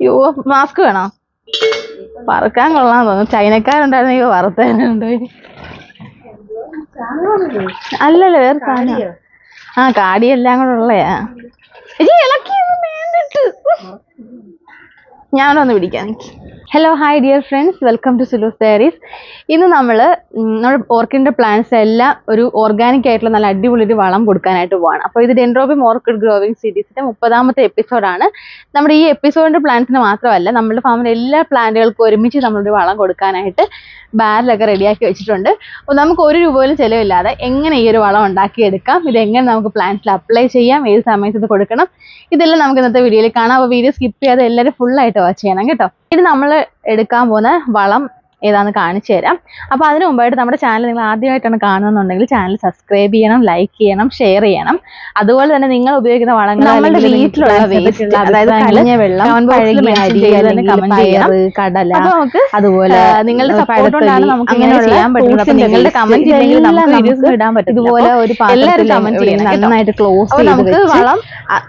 യോ മാസ്ക് വേണോ? പറക്കാൻ കൊള്ളാൻ തോന്നുന്നു. ചൈനക്കാരുണ്ടായിരുന്നെങ്കിൽ വറുത്തേനുണ്ട് അല്ലല്ലോ വേറെ ആ കാടിയെല്ലാം കൂടെ ഉള്ളയാ. ഇളക്കി ഞാനൊന്ന് പിടിക്കാം hello hi dear friends welcome to Sulu's diaries ഇന്ന് നമ്മൾ നമ്മുടെ ഓർക്കിഡിന്റെ പ്ലാന്റ്സ് എല്ലാം ഒരു ഓർഗാനിക് ആയിട്ടുള്ള നല്ല അടിപൊളി ഒരു വളം കൊടുക്കാനായിട്ട് പോവാണ്. അപ്പോൾ ഇത് ഡെൻഡ്രോബിം ഓർക്കിഡ് ഗ്രോവിംഗ് സീരീസിന്റെ മുപ്പതാമത്തെ എപ്പിസോഡാണ് നമ്മുടെ ഈ എപ്പിസോഡിന്റെ പ്ലാന്റ്സിന് മാത്രമല്ല നമ്മുടെ ഫാമിലെ എല്ലാ പ്ലാന്റുകൾക്കും ഒരുമിച്ച് നമ്മളൊരു വളം കൊടുക്കാനായിട്ട് ബാരലൊക്കെ റെഡിയാക്കി വെച്ചിട്ടുണ്ട്. അപ്പോൾ നമുക്ക് ഒരു രൂപ പോലും ചിലവില്ലാതെ എങ്ങനെ ഈ ഒരു വളം ഉണ്ടാക്കിയെടുക്കാം? ഇത് എങ്ങനെ നമുക്ക് പ്ലാന്റ്സിൽ അപ്ലൈ ചെയ്യാം? ഏത് സമയത്ത് ഇത് കൊടുക്കണം? ഇതെല്ലാം നമുക്ക് ഇന്നത്തെ വീഡിയോയിൽ കാണാം. അപ്പോൾ വീഡിയോ സ്കിപ്പ് ചെയ്യാതെ എല്ലാവരും ഫുള്ളായിട്ട് വാച്ച് ചെയ്യണം കേട്ടോ. ഇത് നമ്മൾ എടുക്കാൻ പോകുന്ന വളം ഏതാന്ന് കാണിച്ചു തരാം. അപ്പോൾ അതിനു മുമ്പായിട്ട് നമ്മുടെ ചാനൽ നിങ്ങൾ ആദ്യമായിട്ടാണ് കാണുന്നുണ്ടെങ്കിൽ ചാനൽ സബ്സ്ക്രൈബ് ചെയ്യണം ലൈക്ക് ചെയ്യണം ഷെയർ ചെയ്യണം. അതുപോലെ തന്നെ നിങ്ങൾ ഉപയോഗിക്കുന്ന വളങ്ങൾ നമ്മുടെ വീട്ടിലുള്ള plants അതായത് അഭിപ്രായങ്ങൾ വെള്ളം. കടല, നമുക്ക് അതുപോലെ നിങ്ങളുടെ സപ്പോർട്ട് കൊണ്ടാണ് നമുക്ക് ഇങ്ങനെ ചെയ്യാൻ പറ്റുന്നത്. ന്റെ നിങ്ങളുടെ കമന്റ് ഇല്ലെങ്കിൽ നമുക്ക് വീഡിയോസ് ഇടാൻ പറ്റും ഇതുപോലെ ഒരു എല്ലാവരും കമന്റ് ചെയ്യണം നന്നായിട്ട് ക്ലോസ് നമുക്ക് വളം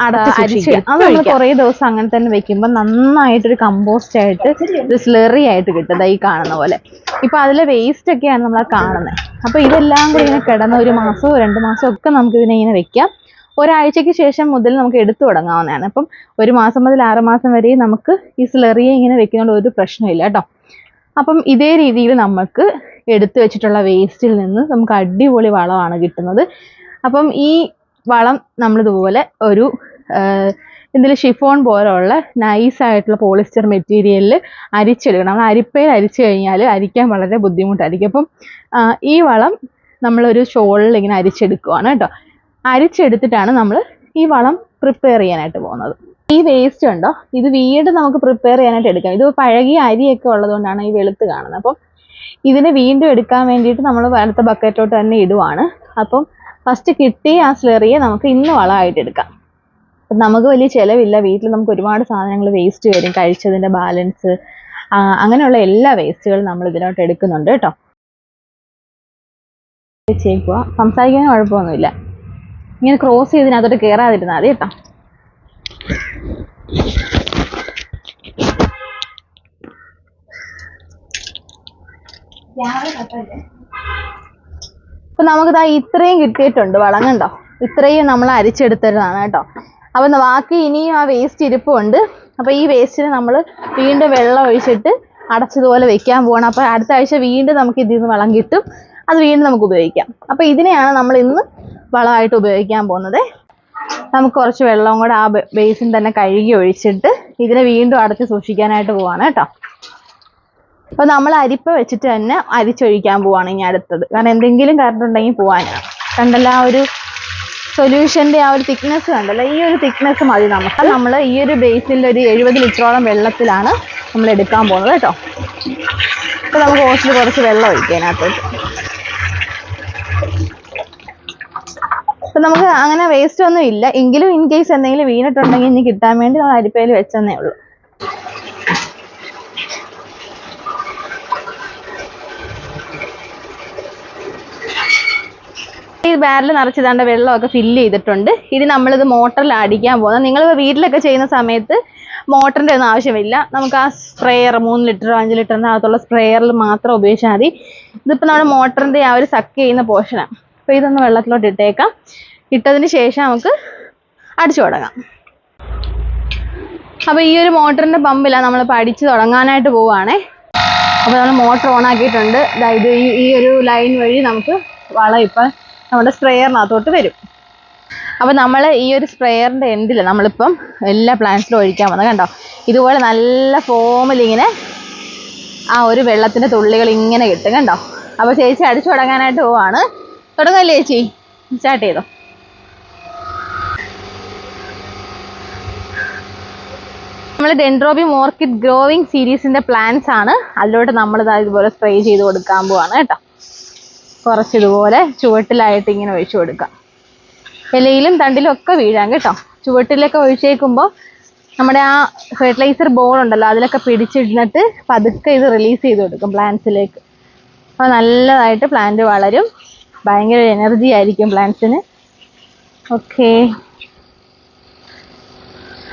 അടച്ച്. അത് നമ്മൾ കുറേ ദിവസം അങ്ങനെ തന്നെ വെക്കുമ്പോൾ നന്നായിട്ടൊരു കമ്പോസ്റ്റ് ആയിട്ട് ഒരു സ്ലെറി ആയിട്ട് കിട്ടും. ഈ കാണുന്ന പോലെ ഇപ്പൊ അതിലെ വേസ്റ്റ് ഒക്കെയാണ് നമ്മൾ കാണുന്നത് അപ്പൊ ഇതെല്ലാം കൂടി ഇങ്ങനെ കിടന്ന ഒരു മാസമോ രണ്ട് മാസമോ ഒക്കെ നമുക്ക് ഇതിനെ ഇങ്ങനെ വെക്കാം. ഒരാഴ്ചയ്ക്ക് ശേഷം മുതൽ നമുക്ക് എടുത്തു തുടങ്ങാവുന്നതാണ്. അപ്പം ഒരു മാസം മുതൽ ആറ് മാസം വരെ നമുക്ക് ഈ സ്ലെറിയെ ഇങ്ങനെ വെക്കുന്നതുകൊണ്ട് ഒരു പ്രശ്നമില്ല കേട്ടോ. അപ്പം ഇതേ രീതിയിൽ നമുക്ക് എടുത്തു വെച്ചിട്ടുള്ള വേസ്റ്റിൽ നിന്ന് നമുക്ക് അടിപൊളി വളമാണ് കിട്ടുന്നത്. അപ്പം ഈ വളം നമ്മളിതുപോലെ ഒരു ഇതിൽ ഷിഫോൺ പോലുള്ള നൈസായിട്ടുള്ള പോളിസ്റ്റർ മെറ്റീരിയലിൽ അരിച്ചെടുക്കണം. നമ്മൾ അരിപ്പയിൽ അരിച്ചു കഴിഞ്ഞാൽ അരിക്കാൻ വളരെ ബുദ്ധിമുട്ടായിരിക്കും. അപ്പം ഈ വളം നമ്മളൊരു ഷോളിൽ ഇങ്ങനെ അരിച്ചെടുക്കുവാണ് കേട്ടോ. അരിച്ചെടുത്തിട്ടാണ് നമ്മൾ ഈ വളം പ്രിപ്പയർ ചെയ്യാനായിട്ട് പോകുന്നത്. ഈ വേസ്റ്റ് ഉണ്ടോ? ഇത് വീണ്ടും നമുക്ക് പ്രിപ്പയർ ചെയ്യാനായിട്ട് എടുക്കാം. ഇത് പഴകിയ അരിയൊക്കെ ഉള്ളതുകൊണ്ടാണ് ഈ വെളുത്ത് കാണുന്നത്. അപ്പം ഇതിനെ വീണ്ടും എടുക്കാൻ വേണ്ടിയിട്ട് നമ്മൾ അടുത്ത ബക്കറ്റോട്ട് തന്നെ ഇടുവാണ്. അപ്പം ഫസ്റ്റ് കിട്ടിയ ആ സ്ലെറിയെ നമുക്ക് ഇന്ന് വളമായിട്ട് എടുക്കാം. നമുക്ക് വലിയ ചിലവില്ല. വീട്ടിൽ നമുക്ക് ഒരുപാട് സാധനങ്ങൾ വേസ്റ്റ് വരും. കഴിച്ചതിന്റെ ബാലൻസ് അങ്ങനെയുള്ള എല്ലാ വേസ്റ്റുകളും നമ്മൾ ഇതിലോട്ട് എടുക്കുന്നുണ്ട് കേട്ടോ. വെച്ചേക്കുക സംസാരിക്കാൻ കുഴപ്പമൊന്നുമില്ല. ഇങ്ങനെ ക്രോസ് ചെയ്തിനകത്തോട്ട് കയറാതിരുന്നാൽ മതി കേട്ടോ. അപ്പൊ നമുക്കിതാ ഇത്രയും കിട്ടിയിട്ടുണ്ട്. വളം കണ്ടോ ഇത്രയും നമ്മൾ അരിച്ചെടുത്തരുന്നതാണ് കേട്ടോ. അപ്പൊ ബാക്കി ഇനിയും ആ വേസ്റ്റ് ഇരിപ്പുണ്ട്. അപ്പൊ ഈ വേസ്റ്റിന് നമ്മൾ വീണ്ടും വെള്ളം ഒഴിച്ചിട്ട് അടച്ചതുപോലെ വെക്കാൻ പോകണം അപ്പൊ അടുത്ത ആഴ്ച വീണ്ടും നമുക്ക് ഇതിൽ നിന്ന് വളം കിട്ടും. അത് വീണ്ടും നമുക്ക് ഉപയോഗിക്കാം. അപ്പൊ ഇതിനെയാണ് നമ്മൾ ഇന്ന് വളമായിട്ട് ഉപയോഗിക്കാൻ പോകുന്നത്. നമുക്ക് കുറച്ച് വെള്ളവും കൂടെ ആ ബേസിൻ തന്നെ കഴുകി ഒഴിച്ചിട്ട് ഇതിനെ വീണ്ടും അടച്ച് സൂക്ഷിക്കാനായിട്ട് പോവാണ് കേട്ടോ. അപ്പൊ നമ്മൾ അരിപ്പ വെച്ചിട്ട് തന്നെ അരിച്ചൊഴിക്കാൻ പോവാണ് ഇനി അടുത്തത്. കാരണം എന്തെങ്കിലും കറണ്ട് ഉണ്ടെങ്കിൽ പോവാനാണ്. കണ്ടല്ലോ ആ ഒരു സൊല്യൂഷന്റെ ആ ഒരു തിക്നെസ് കണ്ടല്ലോ? ഈ ഒരു തിക്നെസ് മതി നമുക്ക്. നമ്മൾ ഈ ഒരു ബേസിൽ ഒരു എഴുപത് ലിറ്ററോളം വെള്ളത്തിലാണ് നമ്മൾ എടുക്കാൻ പോകുന്നത് കേട്ടോ. അപ്പൊ നമുക്ക് ഓസിൽ കുറച്ച് വെള്ളം ഒഴിക്കാം അതിനകത്തോട്ട് അപ്പൊ നമുക്ക് അങ്ങനെ വേസ്റ്റ് ഒന്നും ഇല്ല. എങ്കിലും ഇൻ കേസ് എന്തെങ്കിലും വീണിട്ടുണ്ടെങ്കിൽ ഇനി കിട്ടാൻ വേണ്ടി നമ്മൾ അരിപ്പയിൽ വെച്ചെന്നേ ഉള്ളൂ. ഈ ബാരൽ നിറച്ചിതാണ്ട് വെള്ളമൊക്കെ ഫില്ല് ചെയ്തിട്ടുണ്ട്. ഇത് നമ്മളിത് മോട്ടറിൽ അടിക്കാൻ പോകുന്നത് നിങ്ങൾ വീട്ടിലൊക്കെ ചെയ്യുന്ന സമയത്ത് മോട്ടറിന്റെ ഒന്നും ആവശ്യമില്ല. നമുക്ക് ആ സ്പ്രേയർ മൂന്ന് ലിറ്റർ അഞ്ച് ലിറ്ററിന്റെ അകത്തുള്ള സ്പ്രെയറിൽ മാത്രം ഉപയോഗിച്ചാൽ മതി. ഇതിപ്പോൾ നമ്മുടെ മോട്ടറിന്റെ ആ ഒരു സക്ക് ചെയ്യുന്ന പോർഷനാണ് അപ്പോൾ ഇതൊന്ന് വെള്ളത്തിലോട്ട് ഇട്ടേക്കാം. ഇട്ടതിന് ശേഷം നമുക്ക് അടിച്ചു തുടങ്ങാം. അപ്പോൾ ഈ ഒരു മോട്ടറിന്റെ പമ്പിലാണ് നമ്മളിപ്പോൾ അടിച്ച് തുടങ്ങാനായിട്ട് പോവുകയാണേ. അപ്പോൾ നമ്മൾ മോട്ടർ ഓൺ ആക്കിയിട്ടുണ്ട്. ഇത് ഈ ഈ ഒരു ലൈൻ വഴി നമുക്ക് വളം ഇപ്പം നമ്മുടെ സ്പ്രെയറിനകത്തോട്ട് വരും. അപ്പോൾ നമ്മൾ ഈ ഒരു സ്പ്രെയറിന്റെ എൻഡിൽ നമ്മളിപ്പം എല്ലാ പ്ലാന്റ്സിലും ഒഴിക്കാൻ വന്നത് കണ്ടോ? ഇതുപോലെ നല്ല ഫോമിൽ ഇങ്ങനെ ആ ഒരു വെള്ളത്തിന്റെ തുള്ളികൾ ഇങ്ങനെ കിട്ടും കണ്ടോ? അപ്പോൾ ചേച്ചി അടിച്ചു തുടങ്ങാനായിട്ട് പോവാണ്. തുടങ്ങല്ലേ ചേച്ചി? സ്റ്റാർട്ട് ചെയ്തോ. നമ്മൾ ഡെൻഡ്രോബി മോർക്കിറ്റ് ഗ്രോവിംഗ് സീരീസിന്റെ പ്ലാന്റ്സ് ആണ്. അതിലോട്ട് നമ്മൾ ഇതുപോലെ സ്പ്രേ ചെയ്ത് കൊടുക്കാൻ പോവാണ് കേട്ടോ. കുറച്ച് ഇതുപോലെ ചുവട്ടിലായിട്ട് ഇങ്ങനെ ഒഴിച്ചു കൊടുക്കാം. ഇലയിലും തണ്ടിലും ഒക്കെ വീഴാം കേട്ടോ. ചുവട്ടിലൊക്കെ ഒഴിച്ചേക്കുമ്പോൾ നമ്മുടെ ആ ഫെർട്ടിലൈസർ ബോൾ ഉണ്ടല്ലോ അതിലൊക്കെ പിടിച്ചിരുന്നിട്ട് പതുക്കെ ഇത് റിലീസ് ചെയ്ത് കൊടുക്കും പ്ലാന്റ്സിലേക്ക് അപ്പോൾ നല്ലതായിട്ട് പ്ലാന്റ് വളരും. ഭയങ്കര എനർജി ആയിരിക്കും പ്ലാന്റ്സിന് ഓക്കേ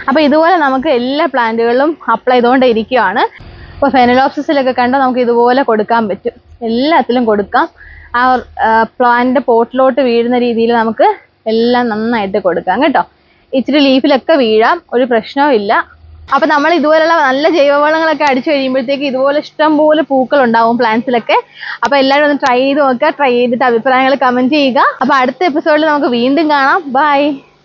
അപ്പോൾ ഇതുപോലെ നമുക്ക് എല്ലാ പ്ലാന്റുകളിലും അപ്ലൈ ചെയ്തുകൊണ്ട് ഇരിക്കുകയാണ് ഇപ്പോൾ ഫെനലോപ്സിസിലൊക്കെ കണ്ടാൽ നമുക്ക് ഇതുപോലെ കൊടുക്കാൻ പറ്റും. എല്ലാത്തിലും കൊടുക്കാം. ആ പ്ലാന്റിന്റെ പോട്ടിലോട്ട് വീഴുന്ന രീതിയിൽ നമുക്ക് എല്ലാം നന്നായിട്ട് കൊടുക്കാം കേട്ടോ. ഇച്ചിരി ലീഫിലൊക്കെ വീഴാം ഒരു പ്രശ്നവും ഇല്ല. അപ്പൊ നമ്മൾ ഇതുപോലുള്ള നല്ല ജൈവവളങ്ങളൊക്കെ അടിച്ചു കഴിയുമ്പോഴത്തേക്ക് ഇതുപോലെ ഇഷ്ടംപോലെ പൂക്കൾ ഉണ്ടാവും പ്ലാന്റ്സിലൊക്കെ അപ്പൊ എല്ലാവരും ഒന്ന് ട്രൈ ചെയ്ത് നോക്കുക ട്രൈ ചെയ്തിട്ട് അഭിപ്രായങ്ങൾ കമന്റ് ചെയ്യുക. അപ്പൊ അടുത്ത എപ്പിസോഡിൽ നമുക്ക് വീണ്ടും കാണാം. ബൈ